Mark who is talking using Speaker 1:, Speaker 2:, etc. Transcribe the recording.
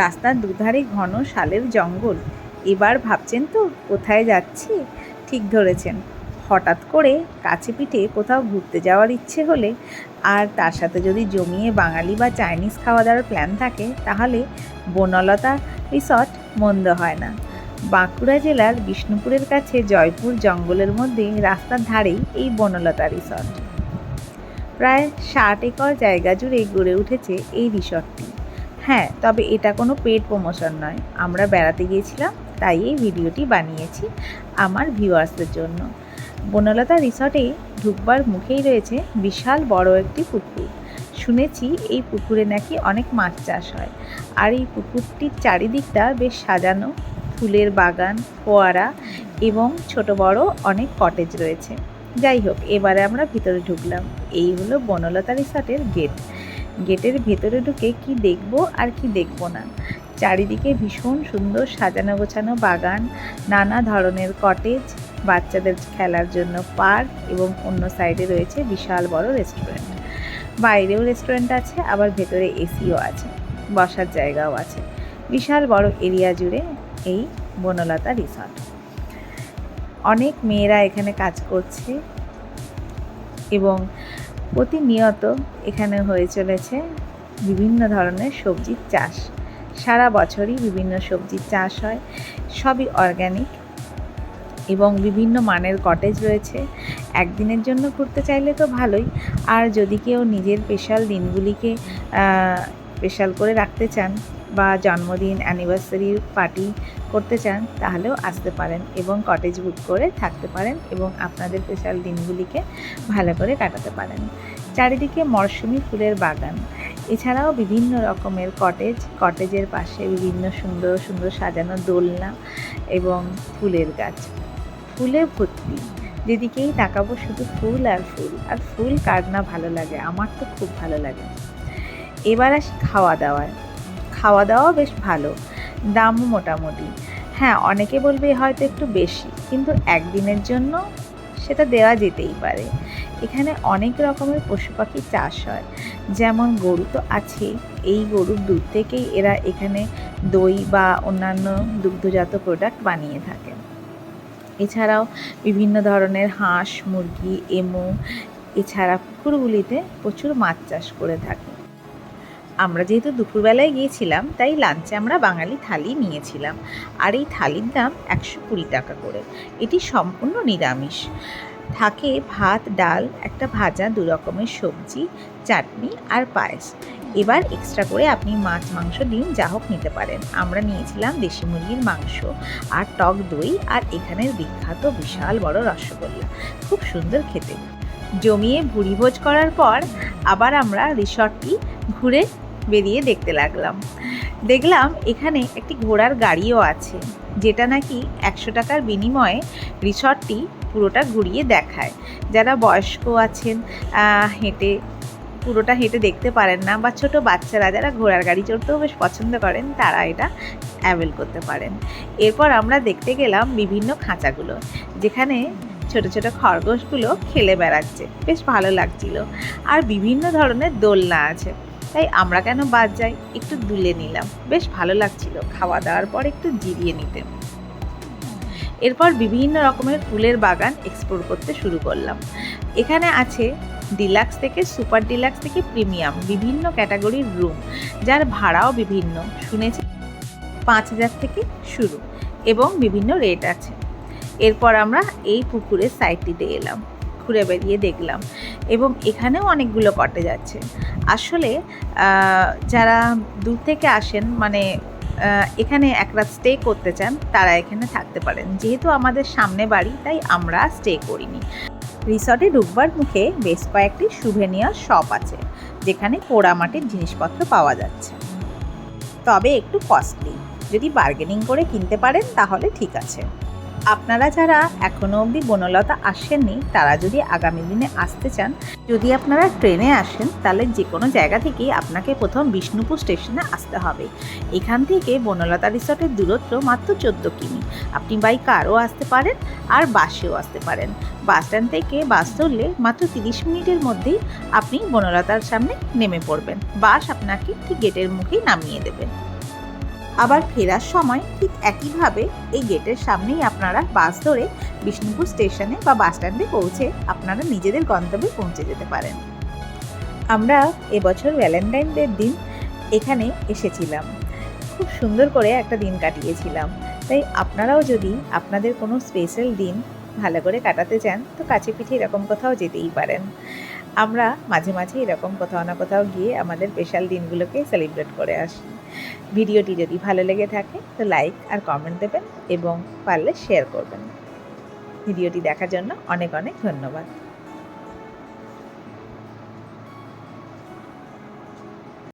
Speaker 1: রাস্তার দুধারে ঘন শালের জঙ্গল। এবার ভাবছেন তো, কোথায় যাচ্ছি? ঠিক ধরেছেন। হঠাৎ করে কাছে পিঠে কোথাও ঘুরতে যাওয়ার ইচ্ছে হলে, আর তার সাথে যদি জমিয়ে বাঙালি বা চাইনিজ খাওয়া দাওয়ার প্ল্যান থাকে, তাহলে বনলতা রিসর্ট মন্দ হয় না। বাঁকুড়া জেলার বিষ্ণুপুরের কাছে জয়পুর জঙ্গলের মধ্যে রাস্তার ধারেই এই বনলতা রিসর্ট। প্রায় ষাট একর জায়গা জুড়ে গড়ে উঠেছে এই রিসর্টটি। হ্যাঁ তবে এটা কোনো পেড প্রমোশন নয়। আমরা বেড়াতে গিয়েছিলাম, তাই এই ভিডিওটি বানিয়েছি আমার ভিউয়ার্সদের জন্য। বনলতা রিসর্টে ঢুকবার মুখেই রয়েছে বিশাল বড় একটি পুকুর। শুনেছি এই পুকুরে নাকি অনেক মাছ চাষ হয়। আর এই পুকুরটির চারিদিকটা বেশ সাজানো। ফুলের বাগান, ফোয়ারা এবং ছোট বড় অনেক কটেজ রয়েছে। যাই হোক, এবারে আমরা ভিতরে ঢুকলাম। এই হলো বনলতা রিসর্টের গেট গেটের ভেতরে ঢুকে কি দেখব আর কি দেখব না। চারিদিকে ভীষণ সুন্দর সাজানো গোছানো বাগান, নানা ধরনের কটেজ বাচ্চাদের খেলার জন্য পার্ক এবং অন্য সাইডে রয়েছে বিশাল বড় রেস্টুরেন্ট বাইরেও রেস্টুরেন্ট আছে, আবার ভেতরে এসিও আছে, বসার জায়গাও আছে। বিশাল বড় এরিয়া জুড়ে এই বনলতা রিসর্ট অনেক মেয়েরা এখানে কাজ করছে এবং প্রতিনিয়ত এখানে হয়ে চলেছে বিভিন্ন ধরনের সবজির চাষ। সারা বছরই বিভিন্ন সবজির চাষ হয়, সবই অর্গ্যানিক এবং বিভিন্ন মানের কটেজ রয়েছে। একদিনের জন্য ঘুরতে চাইলে তো ভালোই। আর যদি কেউ নিজের স্পেশাল দিনগুলিকে স্পেশাল করে রাখতে চান বা জন্মদিন অ্যানিভার্সারি পার্টি করতে চান, তাহলেও আসতে পারেন এবং কটেজ বুক করে থাকতে পারেন এবং আপনাদের স্পেশাল দিনগুলিকে ভালো করে কাটাতে পারেন। চারিদিকে মরশুমি ফুলের বাগান। এছাড়াও বিভিন্ন রকমের কটেজ কটেজের পাশে বিভিন্ন সুন্দর সুন্দর সাজানো দোলনা এবং ফুলের গাছ। ফুলে ভর্তি। যেদিকেই তাকাবো শুধু ফুল আর ফুল। আর ফুল কার না ভালো লাগে? আমার তো খুব ভালো লাগে। এবার আসি খাওয়া দাওয়ায় খাওয়া দাওয়াও বেশ ভালো। দামও মোটামুটি। হ্যাঁ অনেকে বলবে হয়তো একটু বেশি, কিন্তু একদিনের জন্য সেটা দেওয়া যেতেই পারে। এখানে অনেক রকমের পশু পাখি চাষ হয়। যেমন গরু তো আছেই। এই গরুর দুধ থেকেই এরা এখানে দই বা অন্যান্য দুগ্ধজাত প্রোডাক্ট বানিয়ে থাকে। এছাড়াও বিভিন্ন ধরনের হাঁস, মুরগি, এমু, এছাড়া পুকুরগুলিতে প্রচুর মাছ চাষ করে থাকে। আমরা যেহেতু দুপুরবেলায় গিয়েছিলাম, তাই লাঞ্চে আমরা বাঙালি থালি নিয়েছিলাম। আর এই থালির দাম একশো কুড়ি টাকা করে। এটি সম্পূর্ণ নিরামিষ। থাকে ভাত, ডাল, একটা ভাজা, দু রকমের সবজি, চাটনি আর পায়েস। এবার এক্সট্রা করে আপনি মাছ, মাংস, ডিম, যা হোক নিতে পারেন। আমরা নিয়েছিলাম দেশি মুরগির মাংস আর টক দই আর এখানের বিখ্যাত বিশাল বড় রসগোল্লা। খুব সুন্দর খেতে। জমিয়ে ভুড়িভোজ করার পর আবার আমরা রিসর্টটি ঘুরে বেরিয়ে দেখতে লাগলাম। দেখলাম এখানে একটি ঘোড়ার গাড়িও আছে, যেটা নাকি একশো টাকার বিনিময়ে রিসর্টটি পুরোটা ঘুরিয়ে দেখায়। যারা বয়স্ক আছেন হেঁটে, পুরোটা হেঁটে দেখতে পারেন না, বা ছোটো বাচ্চারা যারা ঘোড়ার গাড়ি চড়তেও বেশ পছন্দ করেন, তারা এটা অ্যাভেল করতে পারেন। এরপর আমরা দেখতে গেলাম বিভিন্ন খাঁচাগুলো, যেখানে ছোট ছোট খরগোশগুলো খেলে বেড়াচ্ছে। বেশ ভালো লাগছিল। আর বিভিন্ন ধরনের দোলনা আছে। তাই আমরা কেন বাদ যাই? একটু দুলে নিলাম। বেশ ভালো লাগছিল। খাওয়া দাওয়ার পর একটু জিরিয়ে নিতে। এরপর বিভিন্ন রকমের ফুলের বাগান এক্সপ্লোর করতে শুরু করলাম। এখানে আছে ডিলাক্স থেকে সুপার ডিলাক্স থেকে প্রিমিয়াম, বিভিন্ন ক্যাটাগরির রুম, যার ভাড়াও বিভিন্ন। শুনেছি পাঁচ হাজার থেকে শুরু এবং বিভিন্ন রেট আছে। এরপর আমরা এই পুকুরের সাইডটিতে এলাম। ঘুরে বেরিয়ে দেখলাম। এবং এখানেও অনেকগুলো কটেজ আছে। আসলে যারা দূর থেকে আসেন মানে এখানে এক রাত স্টে করতে চান, তারা এখানে থাকতে পারেন। যেহেতু আমাদের সামনে বাড়ি, তাই আমরা স্টে করিনি। রিসর্টে ঢুকবার মুখে বেশ কয়েকটি সুভেনিয়ার শপ আছে, যেখানে পোড়ামাটির জিনিসপত্র পাওয়া যাচ্ছে। তবে একটু কস্টলি যদি বার্গেনিং করে কিনতে পারেন, তাহলে ঠিক আছে। আপনারা যারা এখনও অবধি বনলতা আসেননি, তারা যদি আগামী দিনে আসতে চান, যদি আপনারা ট্রেনে আসেন, তাহলে যে কোনো জায়গা থেকেই আপনাকে প্রথম বিষ্ণুপুর স্টেশনে আসতে হবে। এখান থেকে বনলতা রিসর্টের দূরত্ব মাত্র চোদ্দ কিমি। আপনি বাই কারও আসতে পারেন আর বাসেও আসতে পারেন। বাস স্ট্যান্ড থেকে বাস ধরলে মাত্র তিরিশ মিনিটের মধ্যেই আপনি বনলতার সামনে নেমে পড়বেন। বাস আপনাকে ঠিক গেটের মুখেই নামিয়ে দেবে। আবার ফেরার সময় ঠিক একইভাবে এই গেটের সামনেই আপনারা বাস ধরে বিষ্ণুপুর স্টেশনে বা বাস স্ট্যান্ডে পৌঁছে আপনারা নিজেদের গন্তব্যে পৌঁছে যেতে পারেন। আমরা এবছর ভ্যালেন্টাইন ডের দিন এখানে এসেছিলাম। খুব সুন্দর করে একটা দিন কাটিয়েছিলাম। তাই আপনারাও যদি আপনাদের কোনো স্পেশাল দিন ভালো করে কাটাতে চান, তো কাছে পিঠে এরকম কোথাও যেতেই পারেন। আমরা মাঝে মাঝে এরকম কোথাও না কোথাও গিয়ে আমাদের স্পেশাল দিনগুলোকে সেলিব্রেট করে আসি। ভিডিওটি যদি ভালো লেগে থাকে, তো লাইক আর কমেন্ট দেবেন এবং পারলে শেয়ার করবেন। ভিডিওটি দেখার জন্য অনেক অনেক ধন্যবাদ।